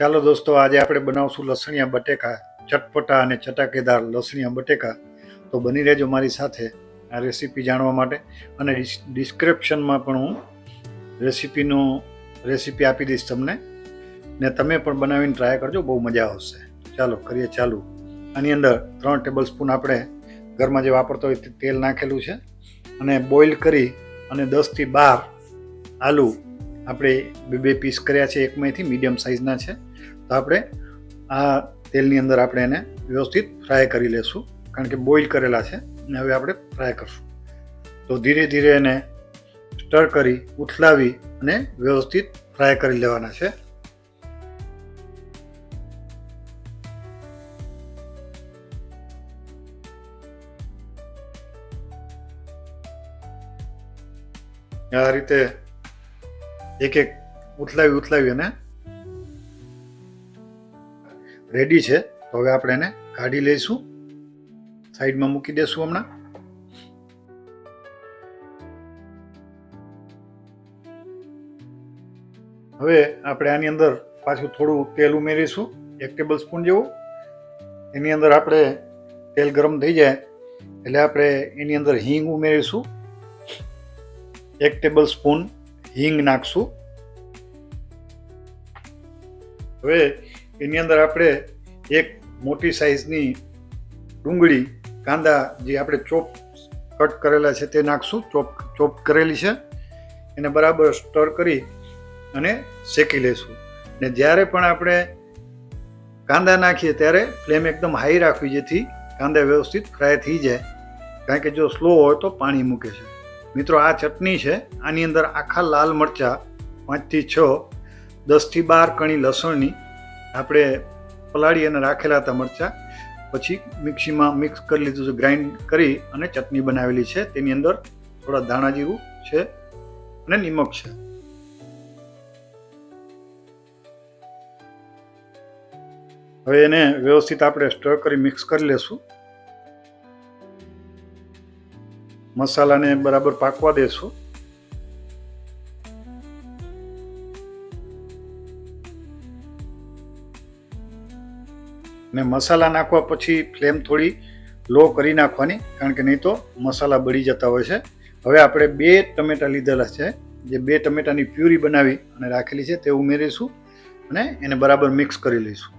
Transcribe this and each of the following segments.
ચાલો દોસ્તો, આજે આપણે બનાવશું લસણિયા બટેકા, ચટપટા અને ચટાકેદાર લસણિયા બટેકા. તો બની રહેજો મારી સાથે આ રેસીપી જાણવા માટે અને ડિસ્ક્રિપ્શનમાં પણ હું રેસીપીનું, રેસીપી આપી દઈશ તમને. ને તમે પણ બનાવીને ટ્રાય કરજો, બહુ મજા આવશે. ચાલો, કરીએ ચાલુ. આની અંદર ત્રણ ટેબલ સ્પૂન આપણે ઘરમાં જે વાપરતો હોય તે તેલ નાખેલું છે. અને બોઇલ કરી અને દસથી બાર આલુ આપણે બે બે પીસ કર્યા છે એકમાંથી મીડિયમ સાઇઝના છે. તો આપણે આ તેલની અંદર આપણે એને વ્યવસ્થિત ફ્રાય કરી લેશું, કારણ કે બોઇલ કરેલા છે અને હવે આપણે ફ્રાય કરશું. તો ધીરે ધીરે એને સ્ટર કરી, ઉથલાવી અને વ્યવસ્થિત ફ્રાય કરી લેવાના છે. આ રીતે એક એક ઉથલાવી ઉથલાવી અને રેડી છે. તો હવે આપણે એને કાઢી લઈશું. સાઈડમાં મૂકી દેશું હમણાં. હવે આપણે આની અંદર પાછું થોડું તેલ ઉમેરીશું. એક ટેબલ સ્પૂન જેવું. એની અંદર આપણે તેલ ગરમ થઈ જાય એટલે આપણે એની અંદર હિંગ ઉમેરીશું. એક ટેબલ સ્પૂન હિંગ નાખશું. હવે એની અંદર આપણે એક મોટી સાઈઝની ડુંગળી, કાંદા જે આપણે ચોપ કટ કરેલા છે તે નાખશું, ચોપ ચોપ કરેલી છે. એને બરાબર સ્ટર કરી અને શેકી લઈશું ને જ્યારે પણ આપણે કાંદા નાખીએ ત્યારે ફ્લેમ એકદમ હાઈ રાખવી, જેથી કાંદા વ્યવસ્થિત ફ્રાય થઈ જાય. કારણ કે જો સ્લો હોય તો પાણી મૂકે છે. મિત્રો, આ ચટણી છે. આની અંદર આખા લાલ મરચાં પાંચથી છ, દસથી બાર કણી લસણની આપણે પલાળી અને રાખેલા હતા મરચાં. પછી મિક્સીમાં મિક્સ કરી લીધું છે, ગ્રાઇન્ડ કરી અને ચટણી બનાવેલી છે. તેની અંદર થોડા ધાણા જીરું છે અને નિમક છે. હવે એને વ્યવસ્થિત આપણે સ્ટર કરી મિક્સ કરી લેશું. મસાલાને બરાબર પાકવા દેશું. ને મસાલા નાખવા પછી ફ્લેમ થોડી લો કરી નાખવાની, કારણ કે નહીં તો મસાલા બળી જતા હોય છે. હવે આપણે બે ટમેટા લીધેલા છે, જે બે ટમેટાની પ્યુરી બનાવી અને રાખેલી છે તે ઉમેરીશું અને એને બરાબર મિક્સ કરી લઈશું.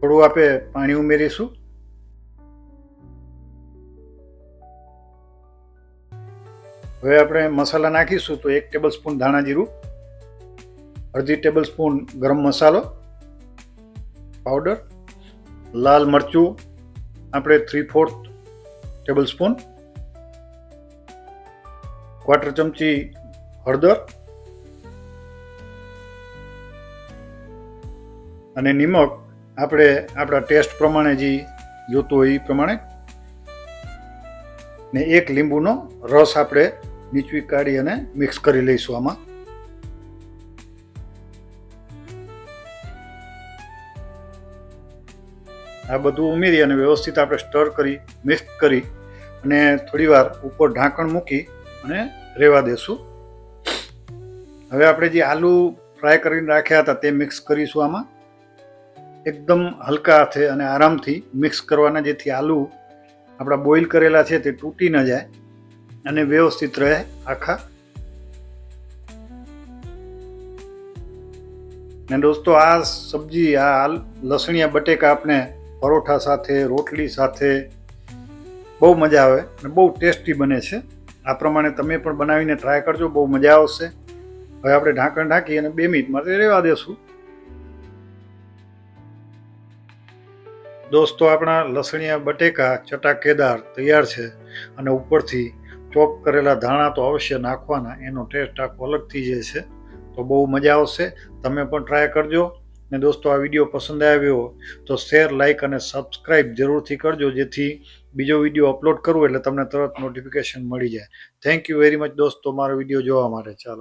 થોડું આપણે પાણી ઉમેરીશું. હવે આપણે મસાલા નાખીશું તો એક ટેબલ સ્પૂન ધાણા જીરું, અડધી ટેબલ સ્પૂન ગરમ મસાલો પાવડર લાલ મરચું, આપણે three fourth tablespoon quarter ચમચી હળદર અને નિમક આપણે આપણા ટેસ્ટ પ્રમાણે જે જોતું હોય એ પ્રમાણે ને એક લીંબુનો રસ આપણે નીચવી કાઢી અને મિક્સ કરી લઈશું આમાં. આ બધું ઉમેરી અને વ્યવસ્થિત આપણે સ્ટર કરી મિક્સ કરી અને થોડીવાર ઉપર ઢાંકણ મૂકી અને રહેવા દેશું. હવે આપણે જે આલુ ફ્રાય કરીને રાખ્યા હતા તે મિક્સ કરીશું આમાં. એકદમ હલકા હાથે અને આરામથી મિક્સ કરવાના જેથી આલુ આપણા બોઇલ કરેલા છે તે તૂટી ન જાય. અને વ્યવસ્થિત રહે આખા. ને દોસ્તો, આ સબ્જી, આ લસણિયા બટેકા આપણે પરોઠા સાથે, રોટલી સાથે બહુ મજા આવે અને બહુ ટેસ્ટી બને છે. આ પ્રમાણે તમે પણ બનાવીને ટ્રાય કરજો, બહુ મજા આવશે. હવે આપણે ઢાંકણ ઢાંકી અને બે મિનિટ માટે રહેવા દેશું. દોસ્તો, આપણા લસણિયા બટેકા ચટાકેદાર તૈયાર છે અને ઉપરથી ચોપ કરેલા ધાણા તો અવશ્ય નાખવાના, એનો ટેસ્ટ આખો અલગથી જે છે. તો બહુ મજા આવશે. તમે પણ ટ્રાય કરજો. ને દોસ્તો, આ વીડિયો પસંદ આવ્યો તો શેર લાઇક અને સબસ્ક્રાઇબ જરૂરથી કરજો, જેથી બીજો વીડિયો અપલોડ કરું એટલે તમને તરત નોટિફિકેશન મળી જાય. થેન્ક યુ વેરી મચ દોસ્તો, મારો વીડિયો જોવા માટે. ચાલો.